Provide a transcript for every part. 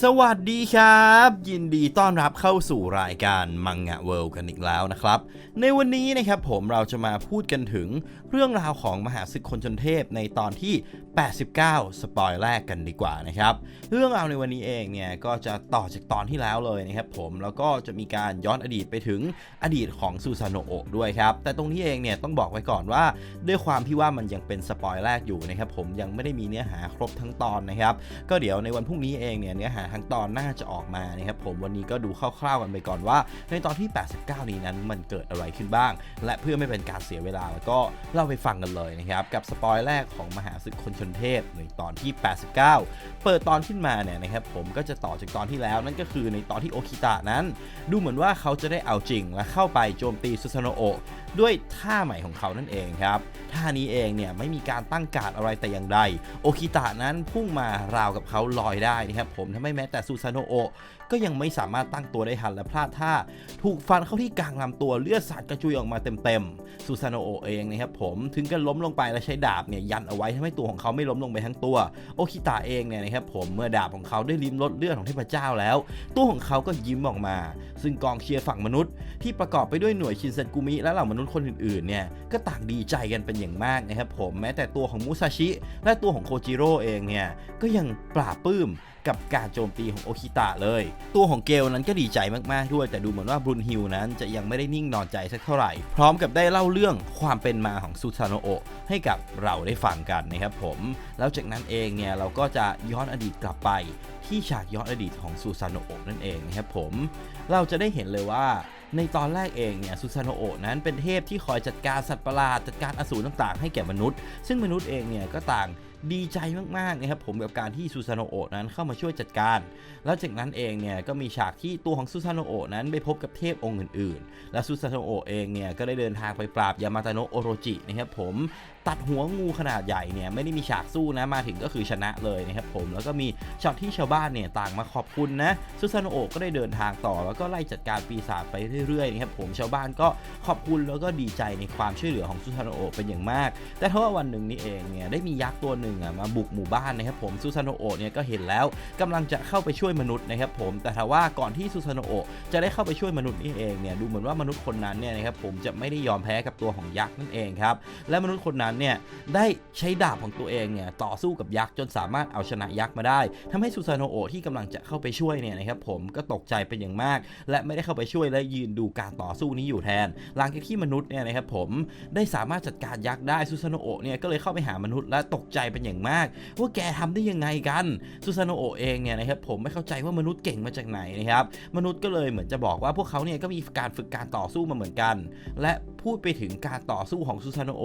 สวัสดีครับ ยินดีต้อนรับเข้าสู่รายการมังงะเวิลด์กันอีกแล้วนะครับ ในวันนี้นะครับผมเราจะมาพูดกันถึงเรื่องราวของมหาศึกคนชนเทพในตอนที่ 89 สปอยแรกกันดีกว่านะครับ เรื่องราวในวันนี้เองเนี่ยก็จะต่อจากตอนที่แล้วเลยนะครับผมแล้วก็จะมีการย้อนอดีตไปถึงอดีตของซูซานโนะโอด้วยครับแต่ตรงนี้เองเนี่ยต้องบอกไว้ก่อนว่าด้วยความที่ว่ามันยังเป็นสปอยแรกอยู่นะครับผมยังไม่ได้มีเนื้อหาครบทั้งตอนนะครับก็เดี๋ยวในวันพรุ่งนี้เองเนี่ยเนื้อหาทั้งตอนน่าจะออกมานะครับผมวันนี้ก็ดูคร่าวๆกันไปก่อนว่า ในตอนที่ 89 นี้นั้นมันเกิดอะไรขึ้นบ้าง และเพื่อไม่เป็นการเสียเวลาแล้วก็เล่าไปฟังกันเลยนะครับกับสปอยแรกของมหาศึกคนชนเทพในตอนที่ 89 เปิดตอนขึ้นมาเนี่ยนะครับผมก็จะต่อจากตอนที่แล้วนั่นก็คือในตอนที่โอคิตะนั้น ดูเหมือนว่าเขาจะได้เอาจริงและเข้าไปโจมตีซุซาโนโอะด้วยท่าใหม่ของเขานั่นเองครับท่านี้เองเนี่ยไม่มีการตั้งการอะไรแต่อย่างใด โอคิตะนั้นพุ่งมาราวกับเขาลอยได้นะครับผมทำให้แม้แต่ซูซาโนโอก็ยังไม่สามารถตั้งตัวได้ทันและพลาดท่า ถูกฟันเข้าที่กลางลำตัวเลือดสาดกระจุยออกมาเต็มๆซูซาโนโอเองนะครับผมถึงกับล้มลงไปและใช้ดาบเนี่ยยันเอาไว้ทำให้ตัวของเขาไม่ล้มลงไปทั้งตัว โอคิตะเองเนี่ยนะครับผมเมื่อดาบของเขาได้ลิ้มรสเลือดของเทพเจ้าแล้ว ตัวของเขาก็ยิ้มออกมา ซึ่งกองเชียร์ฝั่งมนุษย์ ที่ประกอบไปด้วยหน่วยชินเซนกุมิและเหล่ามนุษย์คนอื่นๆเนี่ยก็ต่างดีใจกันเป็นอย่างมากนะครับผมแม้แต่ตัวของมุซาชิ และตัวของโคจิโร่เองเนี่ยก็ยังปราบปื้มกับการโจมตีของโอคิตะเลย ตัวของเกลนั้นก็ดีใจมากๆด้วย แต่ดูเหมือนว่าบรุนฮิลนั้นจะยังไม่ได้นิ่งนอนใจสักเท่าไหร่ พร้อมกับได้เล่าเรื่องความเป็นมาของซูซานโอะให้กับเราได้ฟังกันนะครับผม แล้วจากนั้นเองเนี่ยเราก็จะย้อนอดีตกลับไป ที่ฉากย้อนอดีตของซูซานโอะนั่นเองนะครับผม เราจะได้เห็นเลยว่าในตอนแรกเองเนี่ยซูซานโอนั้นเป็นเทพที่คอยจัดการสัตว์ประหลาดจัดการอสูรต่างๆ ให้แก่มนุษย์ ซึ่งมนุษย์เองเนี่ยก็ต่าง ดีใจมากๆนะครับผมกับการที่ซูซาโนโอะนั้นเข้ามาช่วยจัดการ แล้วจากนั้นเองเนี่ยก็มีฉากที่ตัวของซูซาโนโอะนั้นไปพบกับเทพองค์อื่นๆ และซูซาโนโอะเองเนี่ยก็ได้เดินทางไปปราบยามาตาโนะโอโรจินะครับผมตัดหัวงูขนาดใหญ่เนี่ยไม่ได้มีฉากสู้นะมาถึงก็คือชนะเลยนะครับผมแล้วก็มีช็อตที่ชาวบ้านเนี่ยต่างมาขอบคุณนะซูซาโนโอะก็ได้เดินทางต่อ แล้วก็ไล่จัดการปีศาจไปเรื่อยๆนะครับผมชาวบ้านก็ขอบคุณแล้วก็ดีใจในความช่วยเหลือของซูซาโนโอะเป็นอย่างมาก แต่ถ้าว่าวันหนึ่งนี่เองเนี่ยได้มียักษ์ตัวหนึ่งอะมาบุกหมู่บ้านนะครับผมซูซาโนโอะเนี่ยก็เห็นแล้วกำลังจะเข้าไปช่วยมนุษย์นะครับผมแต่ถ้าว่าก่อนที่ซูซาโนโอะจะได้เข้าไปช่วยมนุษย์นี่เองเนี่ยดูเหมือนว่ามนุษย์คนนั้นเนี่ยนะครับผมจะไม่ได้ยอมแพ้กับตัวของยักษ์นั่นเองครับและมนุษย์คนนั้นเนี่ยได้ใช้ดาบของตัวเองเนี่ยต่อสู้กับยักษ์จนสามารถเอาชนะยักษ์มาได้ทำให้ซูซาโนโอะที่กำลังจะเข้าไปช่วยเนี่ยนะครับผมก็ตกใจเป็นอย่างมาก และไม่ได้เข้าไปช่วยและยืนดูการต่อสู้นี้อยู่แทน หลังจากที่มนุษย์เนี่ยนะครับผมได้สามารถจัดการยักษ์ได้ซูซาโนโอะเนี่ยก็เลยเข้าไปหามนุษย์และตกใจเป็นอย่างมาก ว่าแกทำได้ยังไงกันซูซานโอเองเนี่ยนะครับผมไม่เข้าใจว่ามนุษย์เก่งมาจากไหนนะครับมนุษย์ก็เลยเหมือนจะบอกว่าพวกเขาเนี่ยก็มีการฝึกการต่อสู้มาเหมือนกัน และพูดไปถึงการต่อสู้ของซูซานโอ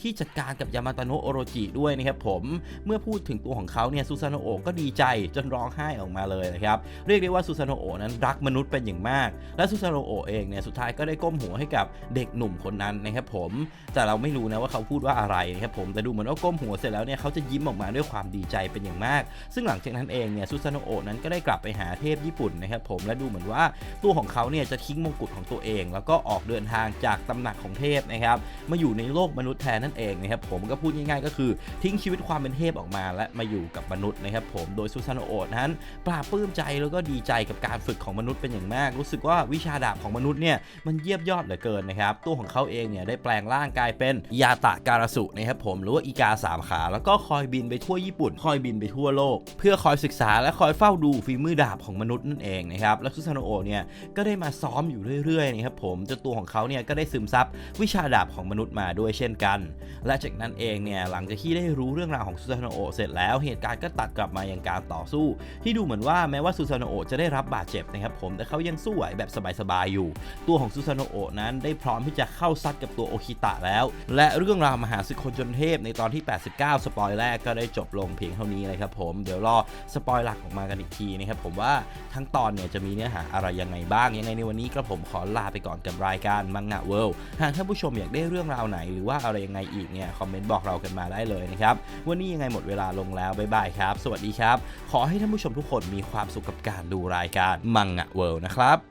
ที่จัดการกับยามาตาโนะโอโรจิด้วยนะครับผมเมื่อพูดถึงตัวของเขาเนี่ยซูซานโอก็ดีใจจนร้องไห้ออกมาเลยนะครับเรียกได้ว่าซูซานโอนั้นรักมนุษย์เป็นอย่างมาก และซูซานโอเองเนี่ยสุดท้ายก็ได้ก้มหัวให้กับเด็กหนุ่มคนนั้นนะครับผมแต่เราไม่รู้นะว่าเขาพูดว่าอะไรนะครับผมแต่ดูเหมือนว่าก้มหัวเสร็จแล้วเนี่ยเขาจะยิ้มออกมาด้วยความดีใจเป็นอย่างมาก ซึ่งหลังจากนั้นเองเนี่ยซูซาโนโอะนั้นก็ได้กลับไปหาเทพญี่ปุ่นนะครับผมและดูเหมือนว่าตัวของเขาเนี่ยจะทิ้งมงกุฎของตัวเอง แล้วก็ออกเดินทางจากตำหนักของเทพนะครับมาอยู่ในโลกมนุษย์แทนนั่นเองนะครับผมก็พูดง่ายๆ ก็คือทิ้งชีวิตความเป็นเทพออกมา และมาอยู่กับมนุษย์นะครับผมโดยซูซาโนโอะนั้นปราบปลื้มใจแล้วก็ดีใจกับการฝึกของมนุษย์เป็นอย่างมาก รู้สึกว่าวิชาดาบของมนุษย์เนี่ยมันเยี่ยมยอดเหลือเกินนะครับตัวของเขาเองเนี่ยได้แปลงร่างกายเป็นยาตะการสุนะครับผมหรือว่าอีกาสามขาแล้วก็คอยบินไปทั่วญี่ปุ่น คอยบินไปทั่วโลก เพื่อคอยศึกษาและคอยเฝ้าดูฝีมือดาบของมนุษย์นั่นเองนะครับและซูซานโอเนี่ยก็ได้มาซ้อมอยู่เรื่อยๆนะครับผมจนตัวของเขาเนี่ยก็ได้ซึมซับวิชาดาบของมนุษย์มาด้วยเช่นกัน และจากนั้นเองเนี่ยหลังจากที่ได้รู้เรื่องราวของซูซานโอเสร็จแล้วเหตุการณ์ก็ตัดกลับมายังการต่อสู้ ที่ดูเหมือนว่าแม้ว่าซูซานโอจะได้รับบาดเจ็บนะครับผมแต่เขายังสู้ไหวแบบสบายๆอยู่ ตัวของซูซานโอนั้นได้พร้อมที่จะเข้าซัดกับตัวโอคิตะแล้ว และเรื่องราวมหาศึกคนจนเทพในตอนที่ 89 สปอยแรกก็ได้จบลงเพียงเท่านี้เลยครับผมเดี๋ยวรอสปอยหลักออกมากันอีกทีนะครับผมว่าทั้งตอนเนี่ยจะมีเนื้อหาอะไรยังไงบ้างยังไงในวันนี้กระผมขอลาไปก่อนกับรายการมังงะเวิลด์หากท่านผู้ชมอยากได้เรื่องราวไหนหรือว่าอะไรยังไงอีกเนี่ยคอมเมนต์บอกเรากันมาได้เลยนะครับวันนี้ยังไงหมดเวลาลงแล้วบ๊ายบายครับ สวัสดีครับ ขอให้ท่านผู้ชมทุกคนมีความสุขกับการดูรายการมังงะเวิลด์นะครับ